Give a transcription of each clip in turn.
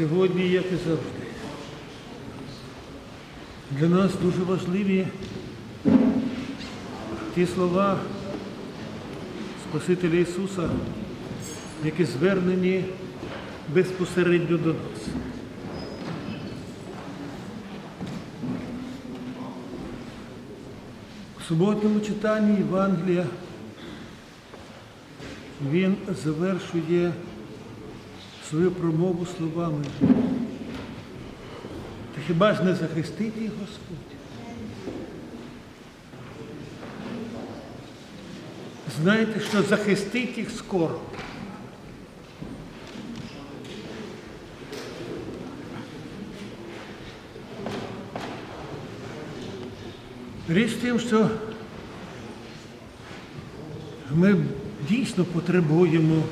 Сьогодні, як і завжди, для нас дуже важливі ті слова Спасителя Ісуса, які звернені безпосередньо до нас. У суботньому читанні Євангелія він завершує свою промову словами. Та хіба ж не захистить їх Господь? Знаєте, що захистить їх скоро. Річ тим, що ми дійсно потребуємо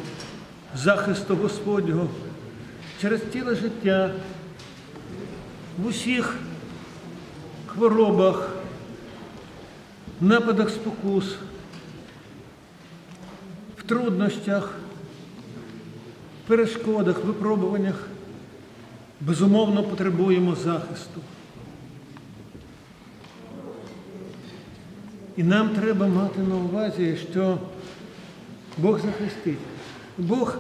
захисту Господнього через ціле життя в усіх хворобах, нападах спокус, в труднощах, в перешкодах, випробуваннях. Безумовно потребуємо захисту. І нам треба мати на увазі, що Бог захистить. Бог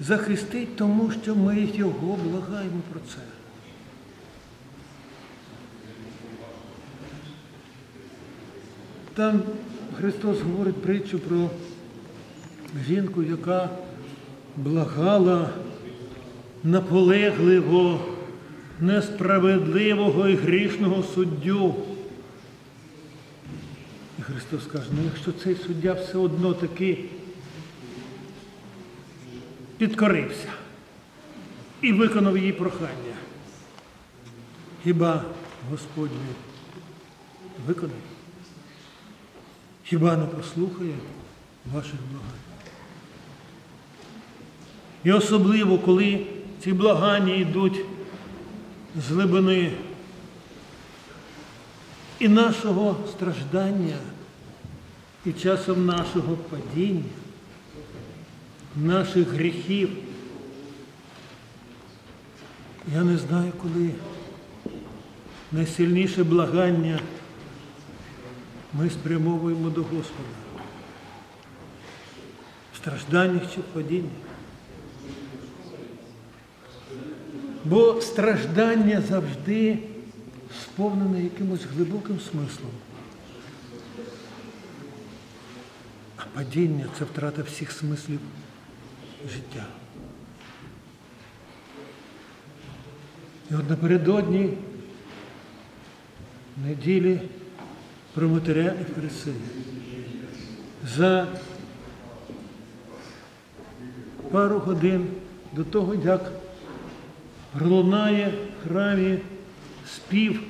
захистить, тому що ми його благаємо про це. Там Христос говорить притчу про жінку, яка благала наполегливо, несправедливого і грішного суддю. І Христос каже, ну якщо цей суддя все одно таки підкорився і виконав її прохання, хіба Господь не виконає? Хіба не послухає ваших благань? І особливо, коли ці благання йдуть з глибини і нашого страждання, і часом нашого падіння, наших гріхів. Я не знаю, коли найсильніше благання ми спрямовуємо до Господа. В стражданнях чи в падінні. Бо страждання завжди сповнене якимось глибоким смислом. А падіння це втрата всіх смислів життя. І от напередодні неділі про матеря і Фарисея. За пару годин до того, як пролунає в храмі спів,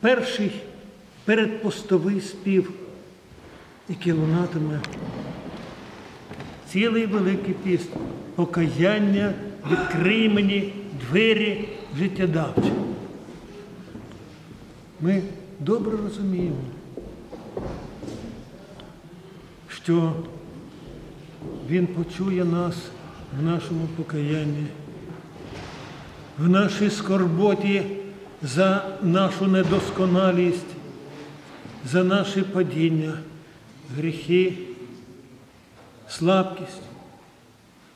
перший передпостовий спів, який лунатиме цілий великий піст, покаяння, відкрий мені двері життєдавчі. Ми добре розуміємо, що Він почує нас в нашому покаянні, в нашій скорботі за нашу недосконалість, за наше падіння, гріхи, слабкість.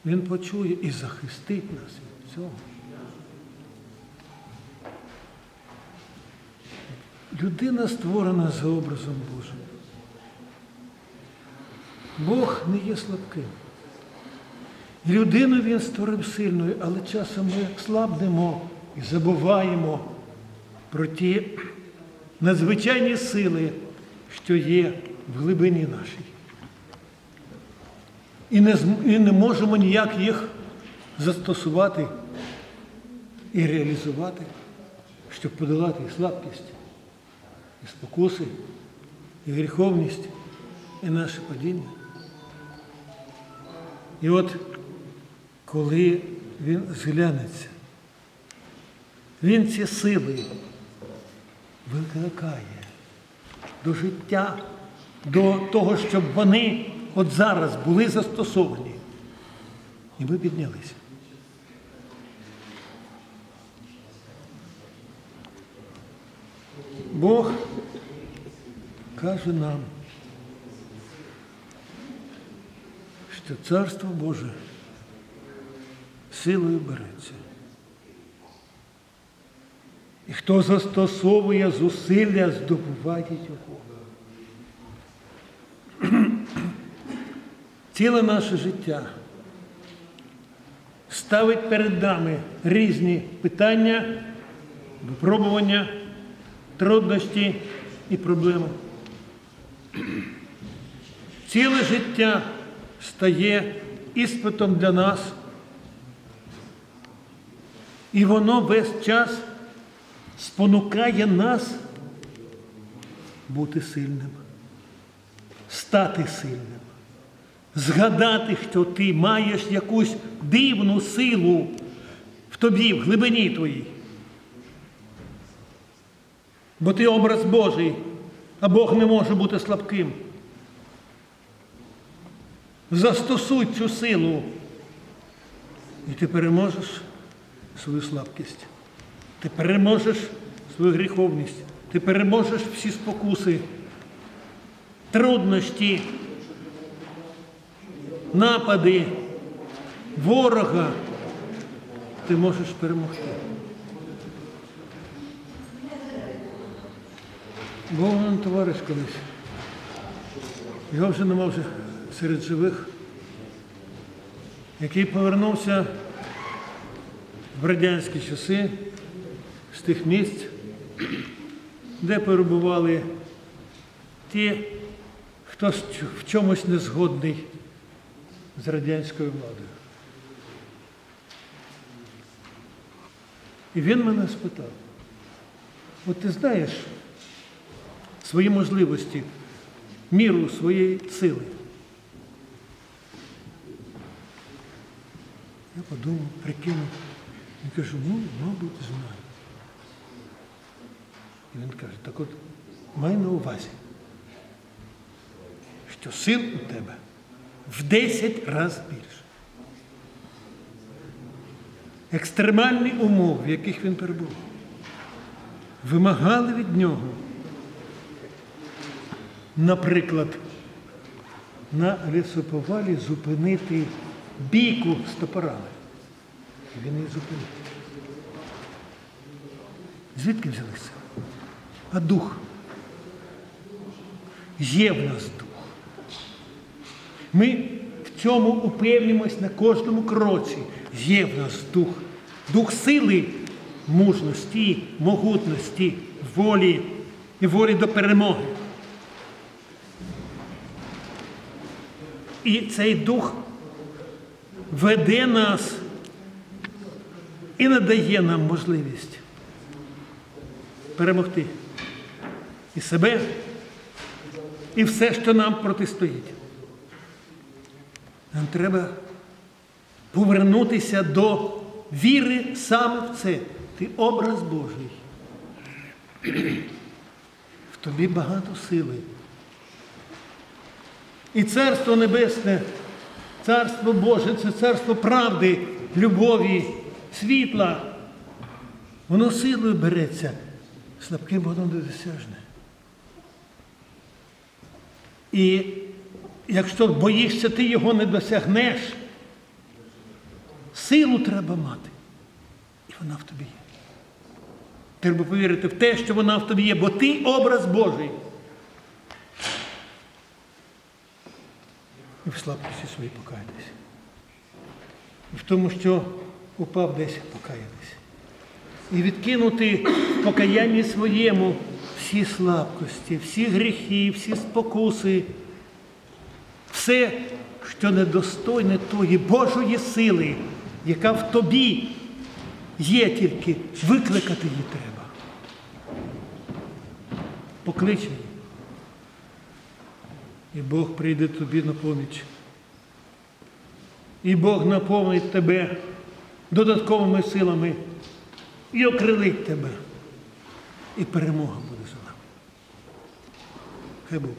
Він почує і захистить нас від цього. Людина створена за образом Божим. Бог не є слабким. Людину він створив сильною, але часом ми слабнемо і забуваємо про ті надзвичайні сили, що є в глибині нашій. І не, і не можемо ніяк їх застосувати і реалізувати, щоб подолати і слабкість, і спокуси, і гріховність, і наше падіння. І от коли він зглянеться, він ці сили викликає до життя, до того, щоб вони от зараз були застосовані. І ми піднялися. Бог каже нам, що Царство Боже силою береться. І хто застосовує зусилля, здобуває його. Ціле наше життя ставить перед нами різні питання, випробування, трудності і проблеми. Ціле життя стає іспитом для нас, і воно весь час спонукає нас бути сильним, стати сильним, згадати, що ти маєш якусь дивну силу в тобі, в глибині твоїй. Бо ти образ Божий, а Бог не може бути слабким. Застосуй цю силу, і ти переможеш свою слабкість. Ти переможеш свою гріховність, ти переможеш всі спокуси, труднощі, напади, ворога. Ти можеш перемогти. Був мене товариш колись. Його вже нема вже серед живих, який повернувся в радянські часи з тих місць, де перебували ті, хто в чомусь не згодний з радянською владою. І він мене спитав, от ти знаєш свої можливості, міру своєї сили. Я подумав, прикинув і кажу, ну, мабуть, знаю. І він каже, так от май на увазі, що сил у тебе в 10 разів більше. Екстремальні умови, в яких він перебував, вимагали від нього, наприклад, на лісоповалі зупинити бійку з топорами. Він її зупинив. Звідки взялися? А дух. Є в нас дух. Ми в цьому упевнимось на кожному кроці. Є в нас дух. Дух сили, мужності, могутності, волі і волі до перемоги. І цей дух веде нас і надає нам можливість перемогти і себе, і все, що нам протистоїть. Нам треба повернутися до віри саме в це. Ти образ Божий. В тобі багато сили. І Царство Небесне, Царство Боже це царство правди, любові, світла. Воно силою береться, слабким воно недосяжне. І якщо боїшся, ти його не досягнеш, силу треба мати. І вона в тобі є. Треба повірити в те, що вона в тобі є, бо ти образ Божий. І в слабкості своїй покаятися. І в тому, що упав десь покаятися. І відкинути в покаянні своєму всі слабкості, всі гріхи, всі спокуси, все, що недостойне тої Божої сили, яка в тобі є тільки, викликати її треба. Поклич її. І Бог прийде тобі на поміч. І Бог наповнить тебе додатковими силами і окрилить тебе. І перемога буде за нами. Хай Бог.